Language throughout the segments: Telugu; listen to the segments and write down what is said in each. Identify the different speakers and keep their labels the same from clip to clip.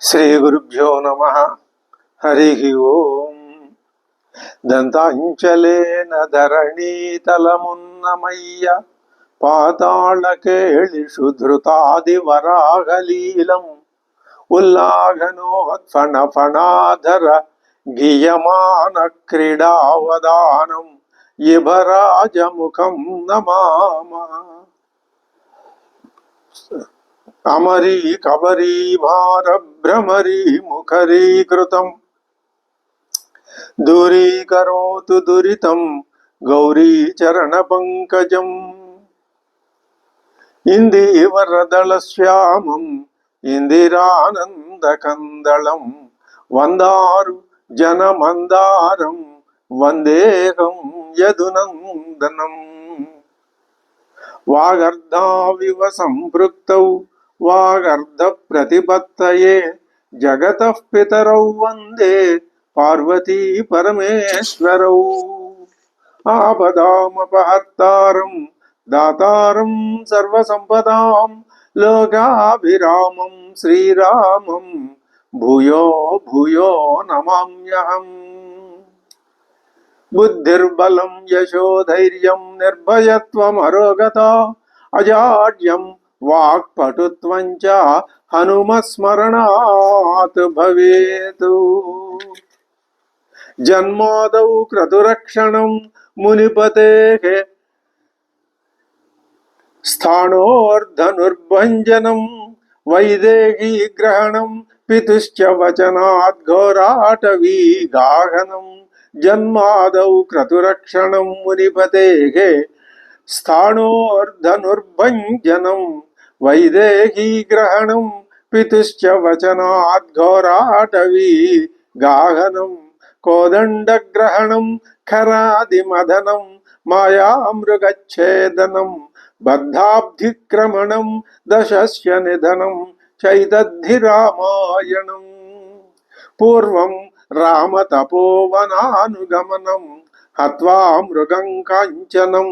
Speaker 1: శ్రీగురుభ్యో నమ. హరి ఓం. దంతాంచలేన ధరణీతలమున్నమయ్య పాతాళకేళిషు ధృతాదివరాగలీలం ఉల్లాఘనోత్ఫణ ఫణాధర గీయమాన క్రీడావదానం ఇభరాజముఖం నమామ. అమరీ కబరీ భార భ్రమరీ ముఖరీకృతం దూరీకరోతు దురితం గౌరీ చరణ పంకజం. ఇందీవరదళ శ్యామం ఇందిరానందకందళం. వందారు జనమందారం వందేహం యదునందనం. వాగర్ధావివ సంపృక్తౌ वागर्धप्रतिपत्तये जगत पितर वंदे पार्वती परमेश्वर। आपदापहर्ता दातारं, सर्वसम्पदां, लोकाभिरामं, श्रीरामं, भूयो भूयो नमाम्यहम्। बुद्धिर्बलं, यशोधैर्यं, निर्भयत्वमरोगता अजाड्यम् వాక్పటుత్వం చ హనుమస్మరణాత్ భవేతు. జన్మాదౌ క్రతురక్షణం మునిపతే స్థానోర్ధనుర్భంజనం వైదేహీ గ్రహణం పితుశ్చ వచనాత్ ఘోరాటవీ గాహనం జన్మాదౌ క్రతురక్షణం మునిపతే స్థాణోర్ధనుర్భంజనం వైదేహీ గ్రహణం పితుశ్చ వచనాద్ఘోరాటవీ గాహనం కోదండగ్రహణం ఖరాదిమదనం మాయామృగచ్ఛేదనం బద్ధాబ్ధిక్రమణం దశస్య నిధనం చైతద్ధిరామాయణం పూర్వం రామతపోవనానుగమనం హత్వా మృగం కాంచనం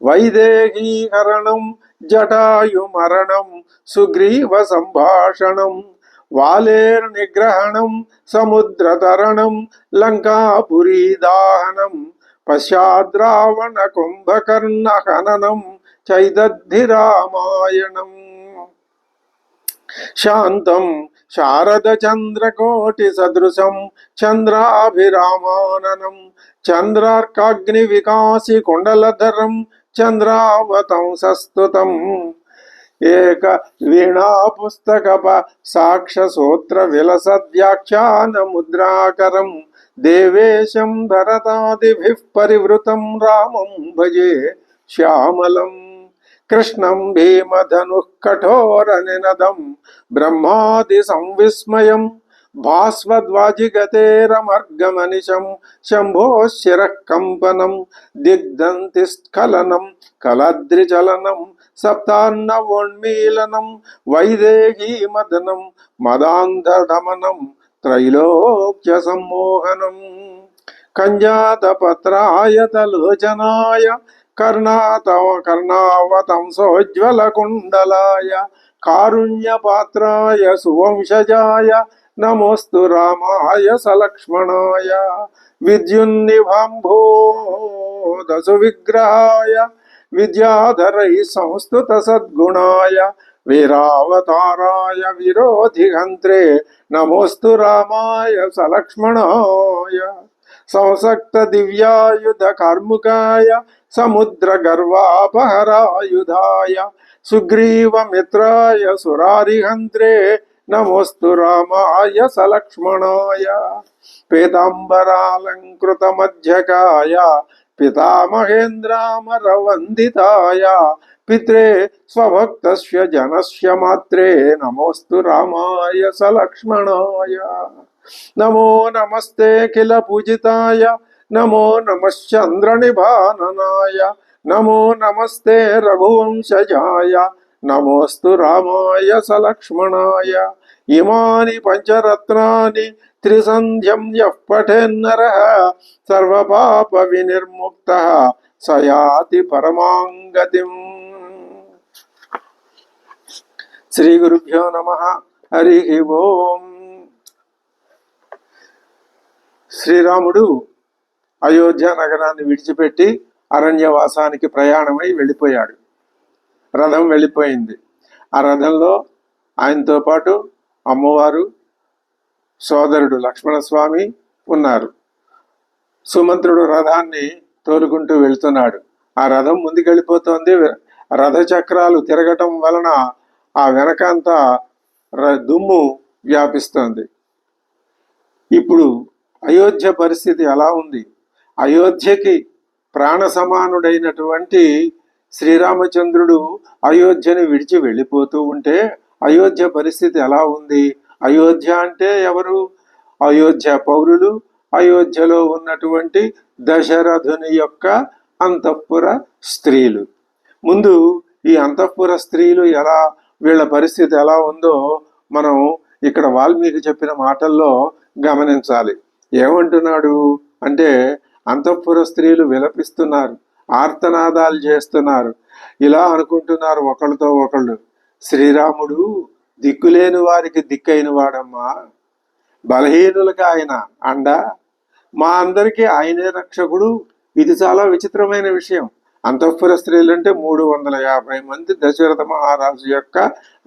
Speaker 1: వైదేహీహరణం జటాయుమరణం సుగ్రీవ సంభాషణం వాలేర్నిగ్రహణం సముద్రతరణం లంకాపురీదాహనం పశ్చాద్రావణ కుంభకర్ణ హననం చైదద్ధిరామాయణం శాంతం శారదచంద్రకోటి సదృశం చంద్రాభిరామాననం చంద్రార్కాగ్ని చంద్రావతంసస్తుతం ఏక వీణా పుస్తకప సాక్ష సూత్ర ముద్రాకరం. దేవేశం భరతాదిభిః పరివృతం రామం భజే శ్యామలం. కృష్ణం భీమధనుః కఠోర నినదం. బ్రహ్మాది సంవిస్మయం భాస్వద్వాజిగతేరమర్గమనిశం శంభో శిరః కంపనం దిగ్ధంతి స్ఖలనం కలద్రిచలనం సప్తాన్నవోన్మీలనం వైదేహీ మదనం మదాంధదమనం త్రైలోక్య సమ్మోహనం కంజాతపత్రాయతలోచనాయ కర్ణాతవ కర్ణావతంసోజ్వలకుండలాయ కారుణ్యపాత్రాయ సువంశజాయ నమోస్తు రామాయ సలక్ష్మణాయ విద్యున్నిభాంభోదసు విగ్రహాయ విద్యాధరై సంస్థుత సద్గుణాయ వీరావతారాయ విరోధిహంత్రే నమోస్తు రామాయ సలక్ష్మణాయ సంసక్త దివ్యాయుధ కార్ముకాయ సముద్ర గర్వాపహరాయుధాయ సుగ్రీవమిత్రాయ సురారిహంత్రే నమోస్తు రామాయ సలక్ష్మణాయ పీతాంబరాలంకృత మధ్యకాయ పితామహేంద్రామరవందితాయ పిత్రే స్వభక్తస్య జనస్య మాత్రే నమోస్తు రామాయ సలక్ష్మణాయ. నమో నమస్తే కిల పూజితాయ నమో నమశ్చంద్రనిభాననాయ నమో నమస్తే రఘువంశజాయ నమోస్తు రామాయ సలక్ష్మణాయ. ఇమాని పంచరత్నాని త్రిసంధ్యం యఠేన్నర సర్వపాప వినిర్ముక్త సయాతి పరమాంగతి శ్రీ గురుభ్యో నమ హరి ఓం శ్రీరాముడు అయోధ్య నగరాన్ని విడిచిపెట్టి అరణ్యవాసానికి ప్రయాణమై వెళ్ళిపోయాడు. రథం వెళ్ళిపోయింది. ఆ రథంలో ఆయనతో పాటు అమ్మవారు సోదరుడు లక్ష్మణస్వామి ఉన్నారు. సుమంత్రుడు రథాన్ని తోలుకుంటూ వెళ్తున్నాడు. ఆ రథం ముందుకెళ్ళిపోతోంది. రథ చక్రాలు తిరగటం వలన ఆ వెనకంతా ర- దుమ్ము వ్యాపిస్తోంది. ఇప్పుడు అయోధ్య పరిస్థితి ఎలా ఉంది. అయోధ్యకి ప్రాణ సమానుడైనటువంటి శ్రీరామచంద్రుడు అయోధ్యని విడిచి వెళ్ళిపోతూ ఉంటే అయోధ్య పరిస్థితి ఎలా ఉంది? అయోధ్య అంటే ఎవరు? అయోధ్య పౌరులు అయోధ్యలో ఉన్నటువంటి దశరథుని యొక్క అంతఃపుర స్త్రీలు. ముందు ఈ అంతఃపుర స్త్రీలు ఎలా వీళ్ళ పరిస్థితి ఎలా ఉందో మనం ఇక్కడ వాల్మీకి చెప్పిన మాటల్లో గమనించాలి. ఏమంటున్నాడు? అంటే అంతఃపుర స్త్రీలు విలపిస్తున్నారు ఆర్తనాదాలు చేస్తున్నారు. ఇలా అనుకుంటున్నారు ఒకళ్ళతో ఒకళ్ళు. శ్రీరాముడు దిక్కులేని వారికి దిక్కైన వాడమ్మా. బలహీనులకు ఆయన అండ. మా అందరికీ ఆయనే రక్షకుడు. ఇది చాలా విచిత్రమైన విషయం. అంతఃపుర స్త్రీలు అంటే మూడు వందల యాభై మంది దశరథ మహారాజు యొక్క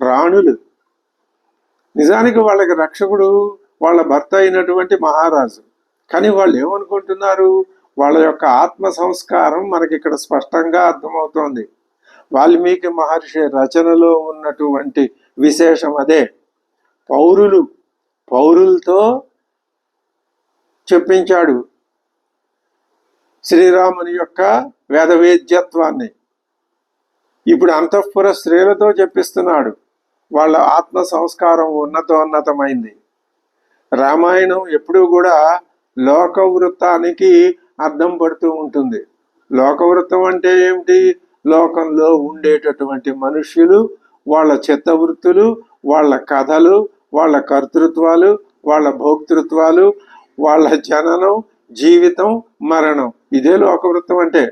Speaker 1: రాణులు. నిజానికి వాళ్ళకి రక్షకుడు వాళ్ళ భర్త అయినటువంటి మహారాజు. కానీ వాళ్ళు ఏమనుకుంటున్నారు? వాళ్ళ యొక్క ఆత్మ సంస్కారం మనకి ఇక్కడ స్పష్టంగా అర్థమవుతోంది. వాల్మీకి మహర్షి రచనలో ఉన్నటువంటి విశేషం అదే. పౌరులు పౌరులతో చెప్పించాడు శ్రీరాముని యొక్క వేదవేద్యత్వాన్ని. ఇప్పుడు అంతఃపుర స్త్రీలతో చెప్పిస్తున్నాడు. వాళ్ళ ఆత్మ సంస్కారం ఉన్నతోన్నతమైంది. రామాయణం ఎప్పుడూ కూడా లోకవృత్తానికి అర్థం పడుతూ ఉంటుంది. లోకవృత్తం అంటే ఏమిటి? లోకంలో ఉండేటటువంటి మనుష్యులు వాళ్ళ చిత్తవృత్తులు వాళ్ళ కథలు వాళ్ళ కర్తృత్వాలు వాళ్ళ భోక్తృత్వాలు వాళ్ళ జననం జీవితం మరణం. ఇదే లోకవృత్తం అంటే.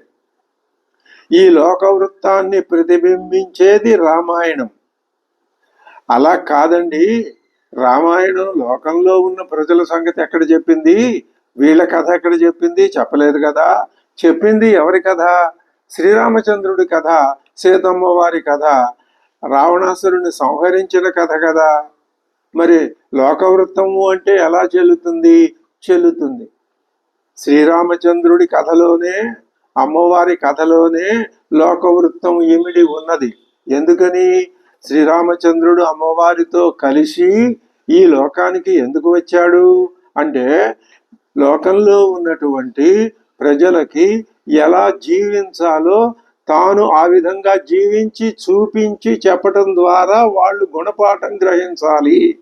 Speaker 1: ఈ లోకవృత్తాన్ని ప్రతిబింబించేది రామాయణం. అలా కాదండి. రామాయణం లోకంలో ఉన్న ప్రజల సంగతి ఎక్కడ చెప్పింది? వీళ్ళ కథ ఎక్కడ చెప్పింది? చెప్పలేదు కదా. చెప్పింది ఎవరి కథ? శ్రీరామచంద్రుడి కథ సీతమ్మ వారి కథ రావణాసురుని సంహరించిన కథ కదా. మరి లోకవృత్తము అంటే ఎలా చెల్లుతుంది? చెల్లుతుంది. శ్రీరామచంద్రుడి కథలోనే అమ్మవారి కథలోనే లోకవృత్తం ఇమిడి ఉన్నది. ఎందుకని? శ్రీరామచంద్రుడు అమ్మవారితో కలిసి ఈ లోకానికి ఎందుకు వచ్చాడు? అంటే లోకంలో ఉన్నటువంటి ప్రజలకి ఎలా జీవించాలో తాను ఆ విధంగా జీవించి చూపించి చెప్పటం ద్వారా వాళ్ళు గుణపాఠం గ్రహించాలి.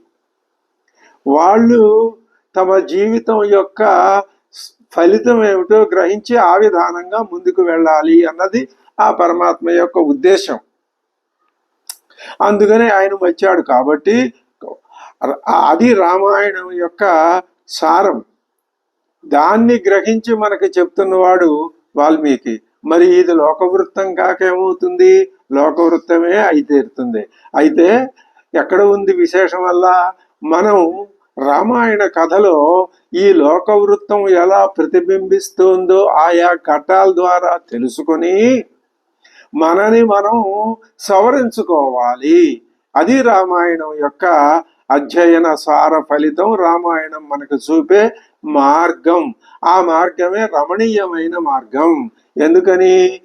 Speaker 1: వాళ్ళు తమ జీవితం యొక్క ఫలితం ఏమిటో గ్రహించి ఆ విధానంగా ముందుకు వెళ్ళాలి అన్నది ఆ పరమాత్మ యొక్క ఉద్దేశం. అందుకనే ఆయన వచ్చాడు కాబట్టి అది రామాయణం యొక్క సారం. దాన్ని గ్రహించి మనకి చెప్తున్నవాడు వాల్మీకి. మరి ఇది లోకవృత్తం కాకేమవుతుంది లోకవృత్తమే అయి తీరుతుంది అయితే ఎక్కడ ఉంది విశేషం వల్ల మనం రామాయణ కథలో ఈ లోకవృత్తం ఎలా ప్రతిబింబిస్తుందో ఆయా ఘట్టాల ద్వారా తెలుసుకొని మనని మనం సవరించుకోవాలి. అది రామాయణం యొక్క అధ్యయన సార ఫలితం రామాయణం మనకు చూపే మార్గం. ఆ మార్గమే రమణీయమైన మార్గం. ఎందుకని?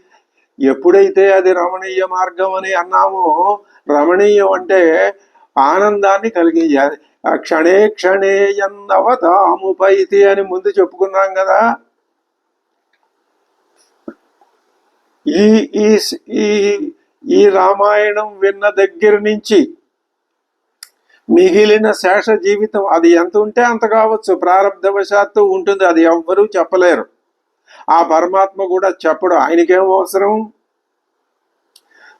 Speaker 1: ఎప్పుడైతే అది రమణీయ మార్గం అని అన్నామో రమణీయం అంటే ఆనందాన్ని కలిగించాలి క్షణే క్షణే ఎన్నవతాముపైతి అని ముందు చెప్పుకున్నాం కదా. ఈ ఈ ఈ ఈ రామాయణం విన్న దగ్గర నుంచి మిగిలిన శేష జీవితం అది ఎంత ఉంటే అంత కావచ్చు. ప్రారంధవశాత్తు ఉంటుంది. అది ఎవ్వరూ చెప్పలేరు. ఆ పరమాత్మ కూడా చెప్పడు. ఆయనకేం అవసరం?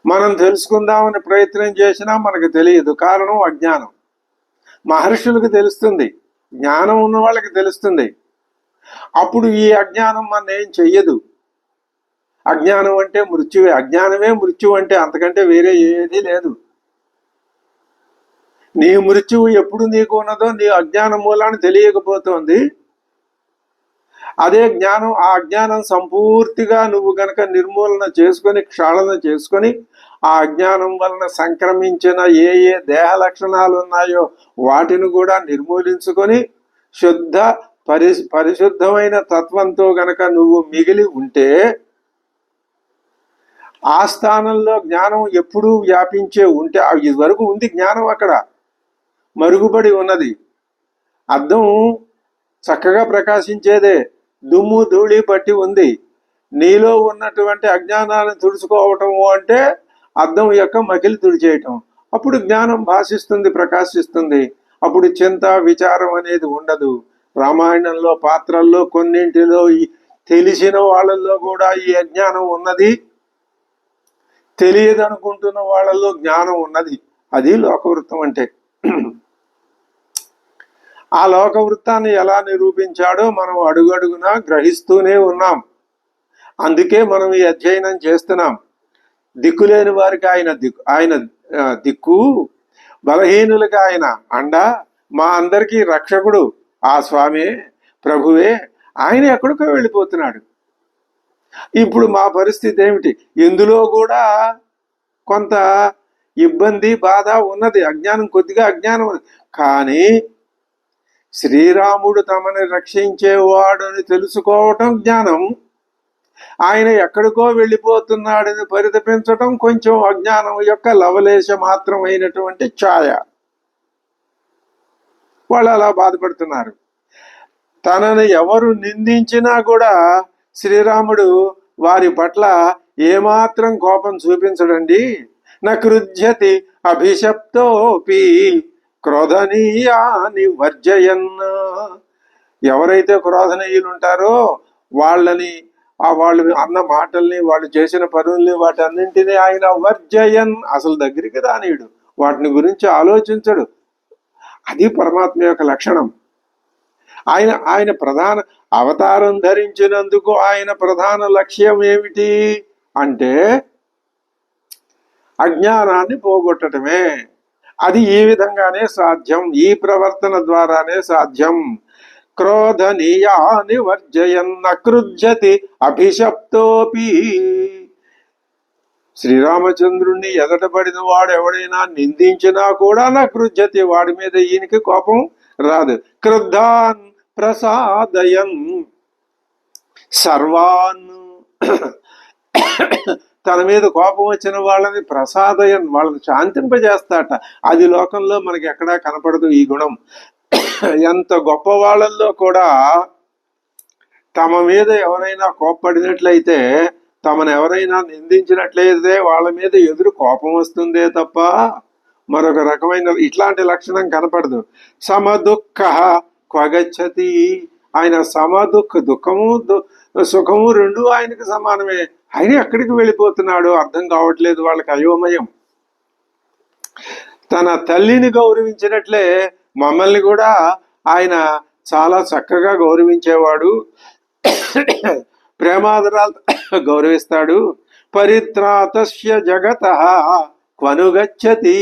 Speaker 1: మనం తెలుసుకుందామని ప్రయత్నం చేసినా మనకు తెలియదు. కారణం అజ్ఞానం. మహర్షులకు తెలుస్తుంది. జ్ఞానం ఉన్న వాళ్ళకి తెలుస్తుంది. అప్పుడు ఈ అజ్ఞానం మన ఏం చెయ్యదు. అజ్ఞానం అంటే మృత్యువే. అజ్ఞానమే మృత్యు అంటే అంతకంటే వేరే ఏదీ లేదు. నీ మృత్యువు ఎప్పుడు నీకు ఉన్నదో నీ అజ్ఞాన మూలాన్ని తెలియకపోతోంది. అదే జ్ఞానం ఆ అజ్ఞానం సంపూర్తిగా నువ్వు గనక నిర్మూలన చేసుకొని క్షాళన చేసుకొని ఆ అజ్ఞానం వలన సంక్రమించిన ఏ ఏ దేహ లక్షణాలు ఉన్నాయో వాటిని కూడా నిర్మూలించుకొని శుద్ధ పరి పరిశుద్ధమైన తత్వంతో గనక నువ్వు మిగిలి ఉంటే ఆ స్థానంలో జ్ఞానం ఎప్పుడూ వ్యాపించే ఉంటే ఇది వరకు ఉంది జ్ఞానం అక్కడ. మరుగుపడి ఉన్నది. అద్దం చక్కగా ప్రకాశించేదే. దుమ్ము ధూళి పట్టి ఉంది. నీలో ఉన్నటువంటి అజ్ఞానాన్ని తుడుచుకోవటము అంటే అద్దం యొక్క మకిలి తుడిచేయటం. అప్పుడు జ్ఞానం భాషిస్తుంది ప్రకాశిస్తుంది. అప్పుడు చింత విచారం అనేది ఉండదు. రామాయణంలో పాత్రల్లో కొన్నింటిలో తెలిసిన వాళ్ళల్లో కూడా ఈ అజ్ఞానం ఉన్నది. తెలియదు అనుకుంటున్న వాళ్ళల్లో జ్ఞానం ఉన్నది. అది లోకవృత్తం అంటే. ఆ లోక వృత్తాన్ని ఎలా నిరూపించాడో మనం అడుగడుగునా గ్రహిస్తూనే ఉన్నాం. అందుకే మనం ఈ అధ్యయనం చేస్తున్నాం. దిక్కులేని వారికి ఆయన దిక్కు ఆయన దిక్కు బలహీనులకి ఆయన అండ మా అందరికీ రక్షకుడు ఆ స్వామి ప్రభువే ఆయన ఎక్కడికో వెళ్ళిపోతున్నాడు. ఇప్పుడు మా పరిస్థితి ఏమిటి? ఇందులో కూడా కొంత ఇబ్బంది బాధ ఉన్నది. అజ్ఞానం కొద్దిగా అజ్ఞానం ఉంది కానీ శ్రీరాముడు తమని రక్షించేవాడు అని తెలుసుకోవటం జ్ఞానం. ఆయన ఎక్కడికో వెళ్ళిపోతున్నాడని పరితపించటం కొంచెం అజ్ఞానం యొక్క లవలేశ మాత్రమైనటువంటి ఛాయ. వాళ్ళు అలా బాధపడుతున్నారు. తనని ఎవరు నిందించినా కూడా శ్రీరాముడు వారి పట్ల ఏమాత్రం కోపం చూపించడండి. నృజ్యతి అభిశప్తోపి. క్రోధనీయాని వర్జయన్. ఎవరైతే క్రోధనీయులు ఉంటారో వాళ్ళని ఆ వాళ్ళు అన్న మాటల్ని వాళ్ళు చేసిన పనుల్ని వాటన్నింటినీ ఆయన వర్జయన్ అసలు దగ్గరికి రానీయుడు. వాటిని గురించి ఆలోచించడు. అది పరమాత్మ యొక్క లక్షణం. ఆయన ఆయన ప్రధాన అవతారం ధరించినందుకు ఆయన ప్రధాన లక్ష్యం ఏమిటి? అంటే అజ్ఞానాన్ని పోగొట్టడమే అది ఈ విధంగానే సాధ్యం? ఈ ప్రవర్తన ద్వారానే సాధ్యం. క్రోధనీయాని వర్జయన్న అకృజ్యతి అభిశప్తోపి. శ్రీరామచంద్రుణ్ణి ఎదటబడిన వాడు ఎవడైనా నిందించినా కూడా నకృజ్యతి వాడి మీద ఈయనకి కోపం రాదు. క్రుద్ధాన్ ప్రసాదయన్. సర్వాన్. తన మీద కోపం వచ్చిన వాళ్ళని ప్రసాదయన్ వాళ్ళని శాంతింపజేస్తాట. అది లోకంలో మనకి ఎక్కడా కనపడదు ఈ గుణం. ఎంత గొప్ప వాళ్ళల్లో కూడా తమ మీద ఎవరైనా కోప్పడినట్లయితే తమను ఎవరైనా నిందించినట్లయితే వాళ్ళ మీద ఎదురు కోపం వస్తుందే తప్ప మరొక రకమైన ఇట్లాంటి లక్షణం కనపడదు. సమదుఃఖ క్వగచ్చతి. ఆయన సమదుఃఖ దుఃఖము దు- సుఖము రెండు ఆయనకు సమానమే. ఆయన ఎక్కడికి వెళ్ళిపోతున్నాడు అర్థం కావట్లేదు వాళ్ళకి అయోమయం. తన తల్లిని గౌరవించినట్లే మమ్మల్ని కూడా ఆయన చాలా చక్కగా గౌరవించేవాడు. ప్రేమాదరాలు గౌరవిస్తాడు. పరిత్రాతస్య జగత కనుగచ్చతి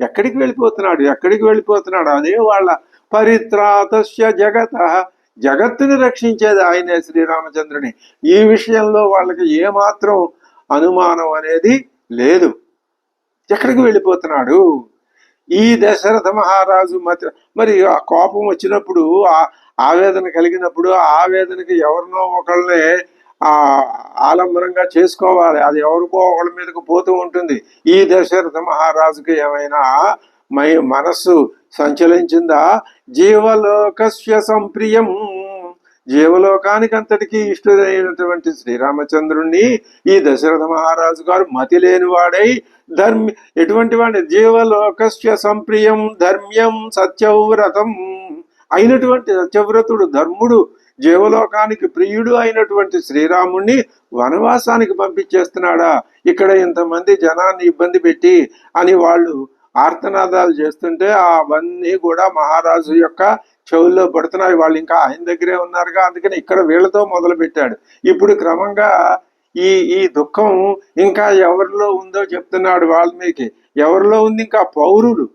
Speaker 1: ఎక్కడికి వెళ్ళిపోతున్నాడు? ఎక్కడికి వెళ్ళిపోతున్నాడు? అదే వాళ్ళ పరిత్రాతస్య జగత జగత్తుని రక్షించేది ఆయనే శ్రీరామచంద్రుని. ఈ విషయంలో వాళ్ళకి ఏమాత్రం అనుమానం అనేది లేదు. ఎక్కడికి వెళ్ళిపోతున్నాడు? ఈ దశరథ మహారాజు మతి మరి ఆ కోపం వచ్చినప్పుడు ఆ ఆవేదన కలిగినప్పుడు ఆ ఆవేదనకి ఎవరినో ఒకళ్ళని ఆలంబనంగా చేసుకోవాలి. అది ఎవరికో ఒకళ్ళ మీదకు పోతూ ఉంటుంది. ఈ దశరథ మహారాజుకి ఏమైనా మై మనస్సు సంచలించిందా? జీవలోకస్య సంప్రియం. జీవలోకానికి అంతటికీ ఇష్టదైనటువంటి శ్రీరామచంద్రుణ్ణి ఈ దశరథ మహారాజు గారు మతి లేనివాడై ధర్మి ఎటువంటి వాడి జీవలోకస్య సంప్రియం ధర్మ్యం సత్యవ్రతం అయినటువంటి సత్యవ్రతుడు ధర్ముడు జీవలోకానికి ప్రియుడు అయినటువంటి శ్రీరాముణ్ణి వనవాసానికి పంపించేస్తున్నాడా? ఇక్కడ ఇంతమంది జనాన్ని ఇబ్బంది పెట్టి అని వాళ్ళు ఆర్తనాదాలు చేస్తుంటే అవన్నీ కూడా మహారాజు యొక్క చెవుల్లో పడుతున్నాయి. వాళ్ళు ఇంకా ఆయన దగ్గరే ఉన్నారుగా. అందుకని ఇక్కడ వీళ్ళతో మొదలు పెట్టాడు ఇప్పుడు క్రమంగా ఈ ఈ దుఃఖం ఇంకా ఎవరిలో ఉందో చెప్తున్నాడు వాల్మీకి. ఎవరిలో ఉంది? ఇంకా పౌరులు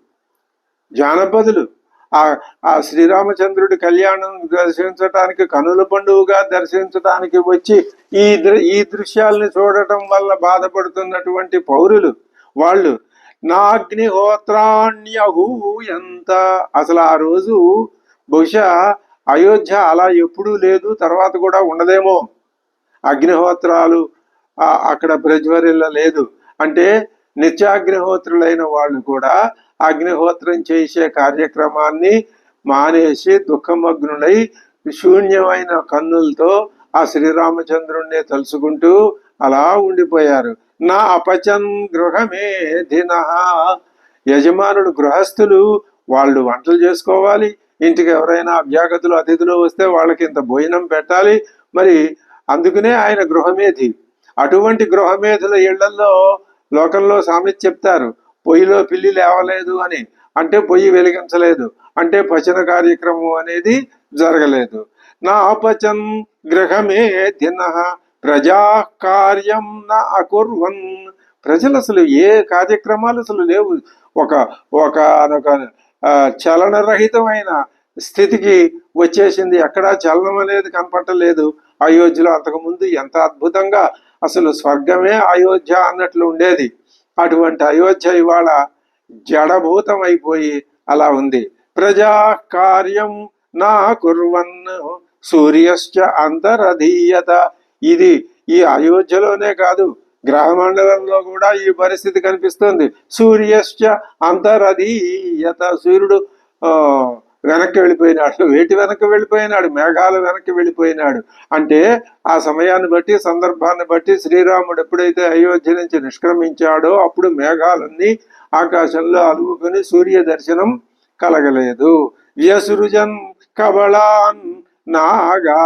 Speaker 1: జానపదులు. ఆ శ్రీరామచంద్రుడి కళ్యాణం దర్శించటానికి కనుల పండుగగా దర్శించటానికి వచ్చి ఈ దృ- ఈ దృశ్యాల్ని చూడటం వల్ల బాధపడుతున్నటువంటి పౌరులు వాళ్ళు నా ఎంత అసలు ఆ రోజు బహుశా అయోధ్య అలా ఎప్పుడూ లేదు తర్వాత కూడా ఉండదేమో. అగ్నిహోత్రాలు అక్కడ ప్రజ్వరిల్ల లేదు. అంటే నిత్యాగ్నిహోత్రులైన వాళ్ళు కూడా అగ్నిహోత్రం చేసే కార్యక్రమాన్ని మానేసి దుఃఖమగ్నులై శూన్యమైన కన్నులతో ఆ శ్రీరామచంద్రుణ్ణి తలుచుకుంటూ అలా ఉండిపోయారు. నా అపచన్ గృహమే దిన యజమానుడు గృహస్థులు వాళ్ళు వంటలు చేసుకోవాలి. ఇంటికి ఎవరైనా అభ్యాగతులు అతిథులు వస్తే వాళ్ళకి ఇంత భోజనం పెట్టాలి. మరి అందుకనే ఆయన గృహమేధి అటువంటి గృహమేధుల ఇళ్ళలో లోకంలో సామెత చెప్తారు పొయ్యిలో పిల్లి లేవలేదు అని. అంటే పొయ్యి వెలిగించలేదు. అంటే పచన కార్యక్రమం అనేది జరగలేదు. నా అపచన్ గృహమే దిన ప్రజా కార్యం నా అకుర్వన్. ప్రజలు అసలు ఏ కార్యక్రమాలు అసలు లేవు. ఒక ఒక చలనరహితమైన స్థితికి వచ్చేసింది. ఎక్కడా చలనం అనేది కనపడలేదు. అయోధ్యలో అంతకుముందు ఎంత అద్భుతంగా అసలు స్వర్గమే అయోధ్య అన్నట్లు ఉండేది. అటువంటి అయోధ్య ఇవాళ జడభూతం అయిపోయి అలా ఉంది. ప్రజా కార్యం నా కుర్వన్ సూర్యశ్చ అంతరధీయత. ఇది ఈ అయోధ్యలోనే కాదు గ్రహమండలంలో కూడా ఈ పరిస్థితి కనిపిస్తుంది. సూర్యశ్చ అంతరధీయత. సూర్యుడు వెనక్కి వెళ్ళిపోయినాడు. వేటి వెనక్కి వెళ్ళిపోయినాడు? మేఘాల వెనక్కి వెళ్ళిపోయినాడు. అంటే ఆ సమయాన్ని బట్టి సందర్భాన్ని బట్టి శ్రీరాముడు ఎప్పుడైతే అయోధ్య నుంచి నిష్క్రమించాడో అప్పుడు మేఘాలన్నీ ఆకాశంలో అలువుకుని సూర్య దర్శనం కలగలేదు. వ్యసృజన్ కబళాన్ నాగా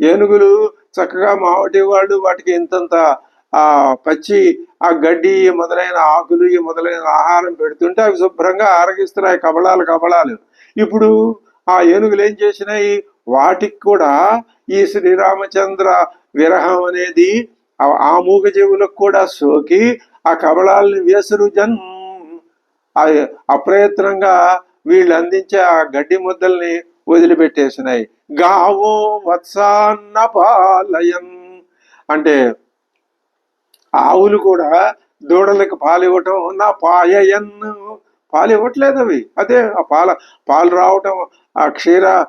Speaker 1: ఏనుగులు చక్కగా మావటి వాళ్ళు వాటికి ఇంతంత ఆ పచ్చి ఆ గడ్డి మొదలైన ఆకులు ఈ మొదలైన ఆహారం పెడుతుంటే అవి శుభ్రంగా ఆరగిస్తున్నాయి. కబళాలు కబళాలు ఇప్పుడు ఆ ఏనుగులు ఏం చేసినాయి? వాటికి కూడా ఈ శ్రీరామచంద్ర విరహం అనేది ఆ- మూగ మూగజీవులకు కూడా సోకి ఆ కబళాలని వేసురు జన్. అప్రయత్నంగా వీళ్ళు అందించే ఆ గడ్డి ముద్దల్ని వదిలిపెట్టేసినాయి. గావో వత్సాన్న పాలయన్ అంటే ఆవులు కూడా దూడలకు పాలు ఇవ్వటం నా పాయయన్ పాలు ఇవ్వట్లేదు అవి. అదే ఆ పాల పాలు రావటం ఆ క్షీర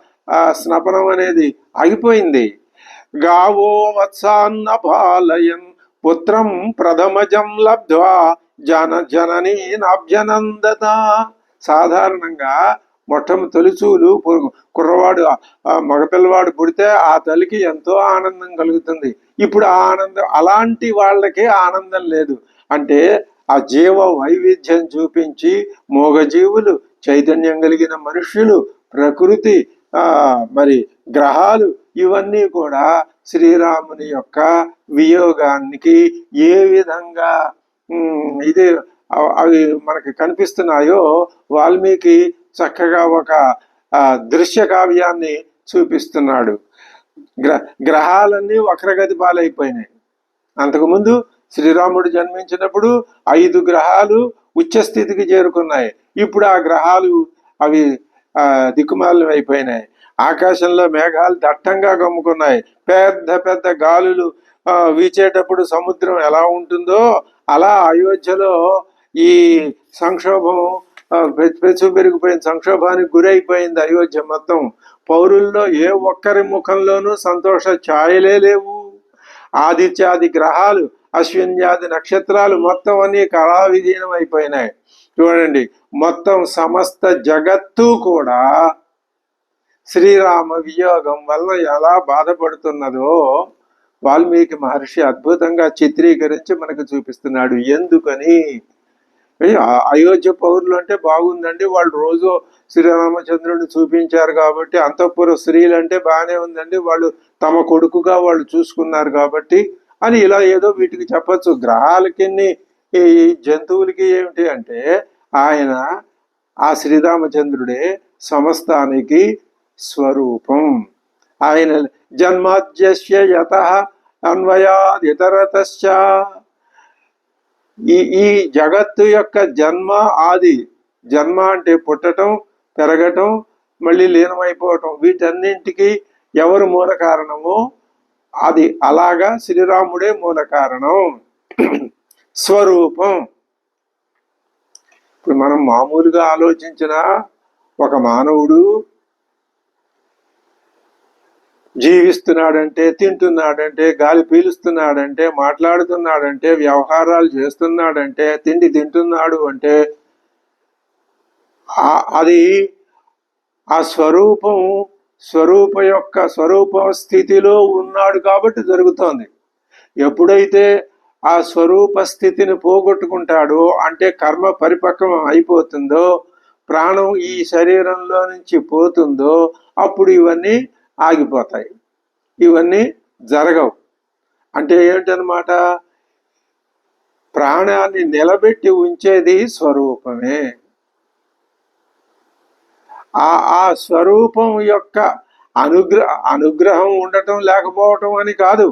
Speaker 1: స్నపనం అనేది ఆగిపోయింది. గావో వత్సాన్న పాలయన్ పుత్రం ప్రథమజం లబ్ధ్వా. జన జనని నాభ్యనందత. సాధారణంగా మొట్టం తొలిచూలు కుర్రవాడు మగపిల్లవాడు పుడితే ఆ తల్లికి ఎంతో ఆనందం కలుగుతుంది. ఇప్పుడు ఆ ఆనందం అలాంటి వాళ్ళకి ఆనందం లేదు. అంటే ఆ జీవ వైవిధ్యం చూపించి మూగజీవులు చైతన్యం కలిగిన మనుష్యులు ప్రకృతి మరి గ్రహాలు ఇవన్నీ కూడా శ్రీరాముని యొక్క వియోగానికి ఏ విధంగా ఇది అవి మనకి కనిపిస్తున్నాయో వాల్మీకి చక్కగా ఒక దృశ్య కావ్యాన్ని చూపిస్తున్నాడు. గ్ర గ్రహాలన్నీ వక్రగతి పాలైపోయినాయి. అంతకుముందు శ్రీరాముడు జన్మించినప్పుడు ఐదు గ్రహాలు ఉచ్చస్థితికి చేరుకున్నాయి. ఇప్పుడు ఆ గ్రహాలు అవి దిక్కుమాలం అయిపోయినాయి ఆకాశంలో మేఘాలు దట్టంగా కమ్ముకున్నాయి పెద్ద పెద్ద గాలులు వీచేటప్పుడు సముద్రం ఎలా ఉంటుందో అలా అయోధ్యలో ఈ సంక్షోభం పెచ్చు పెరిగిపోయింది సంక్షోభానికి గురైపోయింది అయోధ్య మొత్తం. పౌరుల్లో ఏ ఒక్కరి ముఖంలోనూ సంతోష ఛాయలే లేవు. ఆదిత్యాది గ్రహాలు అశ్విన్యాది నక్షత్రాలు మొత్తం అన్ని కళా విధీనం అయిపోయినాయి చూడండి మొత్తం సమస్త జగత్తు కూడా శ్రీరామ వియోగం వల్ల ఎలా బాధపడుతున్నదో వాల్మీకి మహర్షి అద్భుతంగా చిత్రీకరించి మనకు చూపిస్తున్నాడు. ఎందుకని? అయోధ్య పౌరులు అంటే బాగుందండి. వాళ్ళు రోజు శ్రీరామచంద్రుడిని చూపించారు కాబట్టి అంతఃపుర స్త్రీలు అంటే బాగానే ఉందండి. వాళ్ళు తమ కొడుకుగా వాళ్ళు చూసుకున్నారు కాబట్టి అని ఇలా ఏదో వీటికి చెప్పచ్చు. గ్రహాలకి ఈ జంతువులకి ఏమిటి అంటే ఆయన ఆ శ్రీరామచంద్రుడే సమస్తానికి స్వరూపం. ఆయన జన్మాద్యస్య యత అన్వయాద్ ఇతరతశ్చ ఈ ఈ జగత్తు యొక్క జన్మ ఆది జన్మ అంటే పుట్టటం పెరగటం మళ్ళీ లీనమైపోవటం. వీటన్నింటికి ఎవరు మూల కారణము అది అలాగా శ్రీరాముడే మూల కారణం. స్వరూపం. ఇప్పుడు మనం మామూలుగా ఆలోచించిన ఒక మానవుడు జీవిస్తున్నాడంటే తింటున్నాడంటే గాలి పీలుస్తున్నాడంటే మాట్లాడుతున్నాడంటే వ్యవహారాలు చేస్తున్నాడంటే తిండి తింటున్నాడు అంటే అది ఆ స్వరూపం స్వరూప యొక్క స్వరూప స్థితిలో ఉన్నాడు కాబట్టి జరుగుతోంది. ఎప్పుడైతే ఆ స్వరూప స్థితిని పోగొట్టుకుంటాడో అంటే కర్మ పరిపక్వం అయిపోతుందో ప్రాణం ఈ శరీరంలో నుంచి పోతుందో అప్పుడు ఇవన్నీ ఆగిపోతాయి. ఇవన్నీ జరగవు. అంటే ఏంటనమాట ప్రాణాన్ని నిలబెట్టి ఉంచేది స్వరూపమే. ఆ ఆ స్వరూపం యొక్క అనుగ్రహ అనుగ్రహం ఉండటం లేకపోవటం అని కాదు.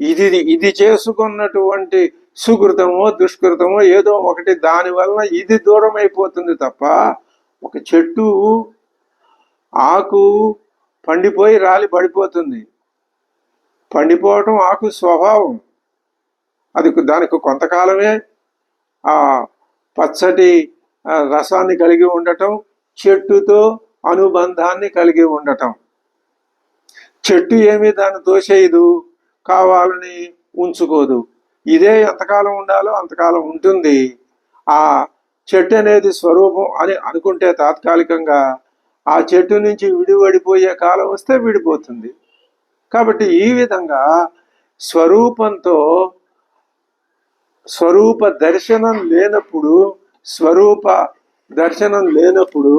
Speaker 1: ఇది ఇది చేసుకున్నటువంటి సుకృతమో దుష్కృతమో ఏదో ఒకటి దానివల్ల ఇది దూరం అయిపోతుంది తప్ప ఒక చెట్టు ఆకు పండిపోయి రాలి పడిపోతుంది. పండిపోవటం ఆకు స్వభావం. అది దానికి కొంతకాలమే ఆ పచ్చటి రసాన్ని కలిగి ఉండటం చెట్టుతో అనుబంధాన్ని కలిగి ఉండటం. చెట్టు ఏమీ దాన్ని తోసేయదు కావాలని ఉంచుకోదు. ఇదే ఎంతకాలం ఉండాలో అంతకాలం ఉంటుంది. ఆ చెట్టు అనేది స్వరూపం అని అనుకుంటే తాత్కాలికంగా ఆ చెట్టు నుంచి విడివడిపోయే కాలం వస్తే విడిపోతుంది. కాబట్టి ఈ విధంగా స్వరూపంతో స్వరూప దర్శనం లేనప్పుడు స్వరూప దర్శనం లేనప్పుడు